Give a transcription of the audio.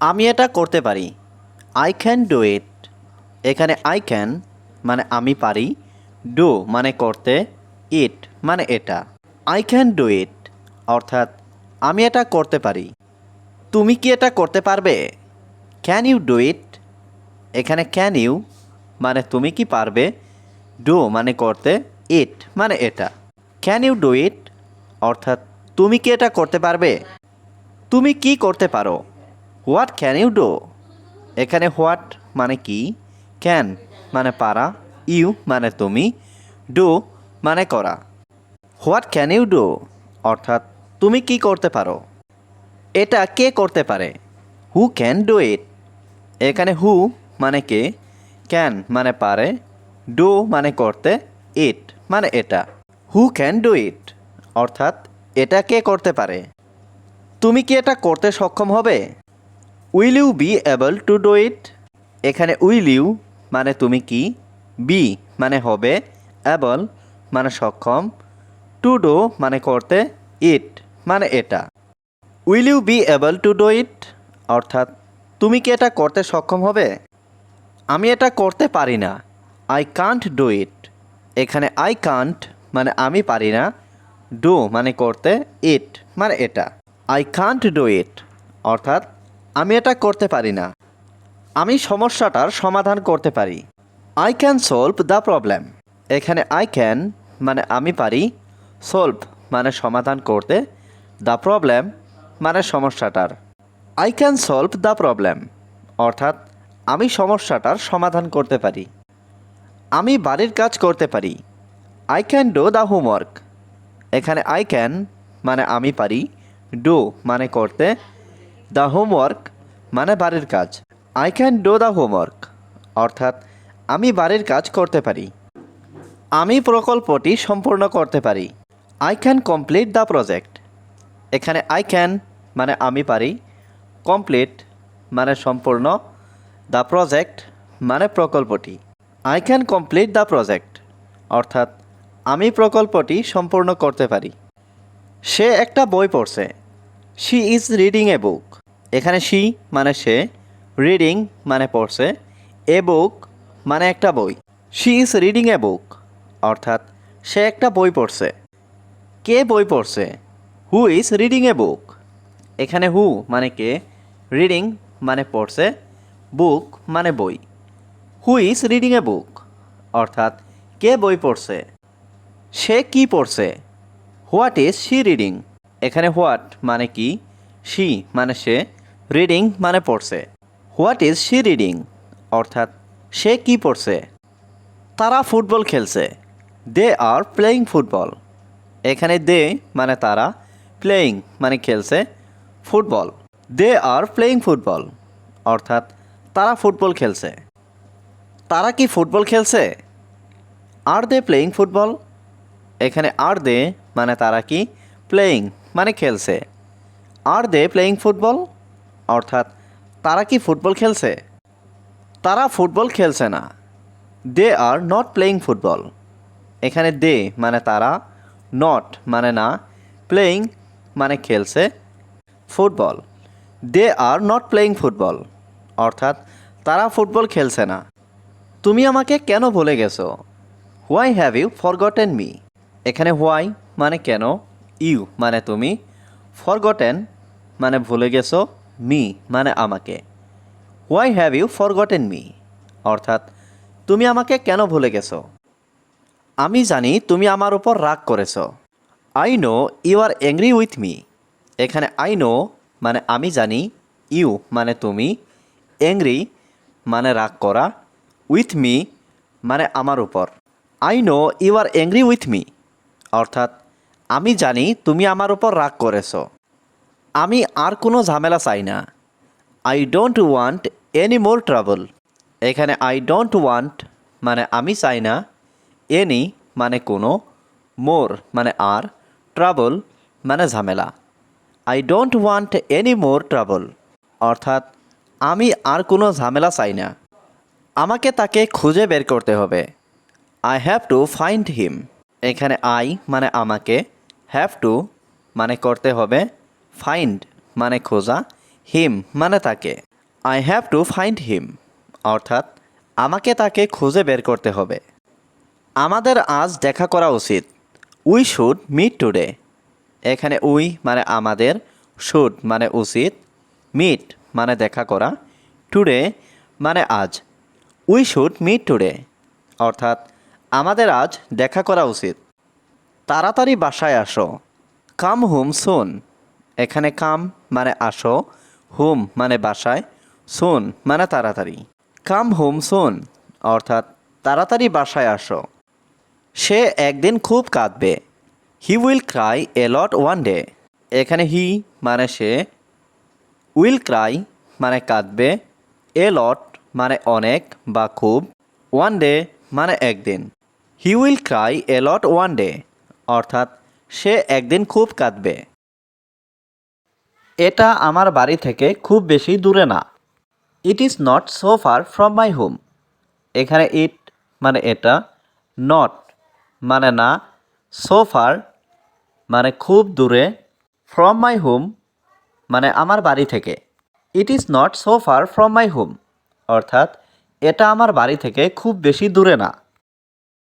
আমি এটা করতে পারি। আই ক্যান ডু ইট এখানে আই ক্যান মানে আমি পারি। ডু মানে করতে ইট মানে এটা। আই ক্যান ডু ইট অর্থাৎ আমি এটা করতে পারি। তুমি কি এটা করতে পারবে? ক্যান ইউ ডু ইট এখানে ক্যান ইউ মানে তুমি কি পারবে? ডু মানে করতে ইট মানে এটা। ক্যান ইউ ডু ইট অর্থাৎ তুমি কি এটা করতে পারবে? তুমি কি করতে পারো? What can you do? এখানে হোয়াট মানে কি? ক্যান মানে পারা, ইউ মানে তুমি, ডু মানে করা। What can you do? অর্থাৎ তুমি কি করতে পারো? এটা কে করতে পারে? Who can do it. এখানে হু মানে কে? ক্যান মানে পারে, ডু মানে করতে, ইট মানে এটা। Who can do it. অর্থাৎ এটা কে করতে পারে? তুমি কি এটা করতে সক্ষম হবে? Will you be able to do it এখানে উইল ইউ মানে তুমি কি? বি মানে হবে এবল মানে সক্ষম। টু ডু মানে করতে ইট মানে এটা। Will you be able to do it অর্থাৎ, তুমি কি এটা করতে সক্ষম হবে? আমি এটা করতে পারি না। আই কান্ট ডু ইট এখানে আই কান্ট মানে আমি পারি না। ডু মানে করতে ইট মানে এটা। আই কান্ট ডু ইট অর্থাৎ আমি এটা করতে পারি না। আমি সমস্যাটার সমাধান করতে পারি। I can solve the problem এখানে আই ক্যান মানে আমি পারি। সলভ মানে সমাধান করতে। দ্য প্রবলেম মানে সমস্যাটার। I can solve the problem অর্থাৎ আমি সমস্যাটার সমাধান করতে পারি। আমি বাড়ির কাজ করতে পারি। I can do the homework এখানে আই ক্যান মানে আমি পারি। ডো মানে করতে। দ্য হোমওয়ার্ক মানে বাড়ির কাজ। I can do the homework অর্থাৎ আমি বাড়ির কাজ করতে পারি। আমি প্রকল্পটি সম্পূর্ণ করতে পারি। I can complete the project এখানে আই ক্যান মানে আমি পারি। কমপ্লিট মানে সম্পূর্ণ। দ্য প্রজেক্ট মানে প্রকল্পটি। I can complete the project অর্থাৎ আমি প্রকল্পটি সম্পূর্ণ করতে পারি। সে একটা বই পড়ছে। She is reading a book এখানে শি মানে সে রিডিং মানে পড়ছে এ বুক মানে একটা বই। She is reading a book অর্থাৎ সে একটা বই পড়ছে। কে বই পড়ছে? Who is reading a book এখানে হু মানে কে রিডিং মানে পড়ছে বুক মানে বই। Who is reading a book অর্থাৎ কে বই পড়ছে? সে কি পড়ছে? হোয়াট ইজ শি রিডিং এখানে হোয়াট মানে কি? শি মানে সে রিডিং মানে পড়ছে। হোয়াট ইজ শি রিডিং অর্থাৎ সে কি পড়ছে? তারা ফুটবল খেলছে। দে আর প্লেয়িং ফুটবল এখানে দে মানে তারা প্লেয়িং মানে খেলছে football they are playing football অর্থাৎ তারা ফুটবল খেলছে। তারা কি ফুটবল খেলছে? আর দে প্লেয়িং ফুটবল এখানে আর দে মানে তারা কি? প্লেয়িং মানে খেলছে। আর দে প্লেয়িং ফুটবল অর্থাৎ, তারা কি ফুটবল খেলছে? তারা ফুটবল খেলছে না। They are not playing football এখানে দে মানে তারা নট মানে না প্লেয়িং মানে খেলছে football they are not playing football অর্থাৎ, তারা ফুটবল খেলছে না। তুমি আমাকে কেন ভুলে গেছো? Why have you forgotten me এখানে হোয়াই মানে কেন? ইউ মানে তুমি। ফরগটেন মানে ভুলে গেছো, মি মানে আমাকে। Why have you forgotten me অর্থাৎ, তুমি আমাকে কেন ভুলে গেছো? আমি জানি তুমি আমার উপর রাগ করেছ। I know you are angry with me এখানে আই নো মানে আমি জানি ইউ মানে তুমি। অ্যাংরি মানে রাগ করা। উইথ মি মানে আমার উপর। I know you are angry with me অর্থাৎ আমি জানি তুমি আমার উপর রাগ করেছ। আমি আর কোনো ঝামেলা চাই না। I don't want any more travel এখানে আই ডোন্ট ওয়ান্ট মানে আমি চাই না। এনি মানে কোনো। মোর মানে আর। ট্রাভেল মানে ঝামেলা। I don't want any more travel অর্থাৎ আমি আর কোনো ঝামেলা চাই না। আমাকে তাকে খুঁজে বের করতে হবে। I have to find him এখানে আই মানে আমাকে। হ্যাভ টু মানে করতে হবে ফাইন্ড মানে খোঁজা হিম মানে তাকে। I have to find him অর্থাৎ আমাকে তাকে খুঁজে বের করতে হবে। আমাদের আজ দেখা করা উচিত উই শুড মিট টুডে এখানে উই মানে আমাদের শুড মানে উচিত মিট মানে দেখা করা। টুডে মানে আজ উই শুড মিট টুডে অর্থাৎ আমাদের আজ দেখা করা উচিত। তাড়াতাড়ি বাসায় আসো। কাম হুম সুন এখানে কাম মানে আসো, হুম মানে বাসায় সুন মানে তাড়াতাড়ি। কাম হুম সুন অর্থাৎ তাড়াতাড়ি বাসায় আসো। সে একদিন খুব কাঁদবে। He will cry a lot one day এখানে হি মানে সে উইল ক্রাই মানে কাঁদবে এ লট মানে অনেক বা খুব ওয়ান ডে মানে একদিন। He will cry a lot one day অর্থাৎ সে একদিন খুব কাঁদবে। এটা আমার বাড়ি থেকে খুব বেশি দূরে না। It is not so far from my home এখানে ইট মানে এটা নট মানে না সো ফার মানে খুব দূরে ফ্রম মাই হোম মানে আমার বাড়ি থেকে। It is not so far from my home অর্থাৎ এটা আমার বাড়ি থেকে খুব বেশি দূরে না।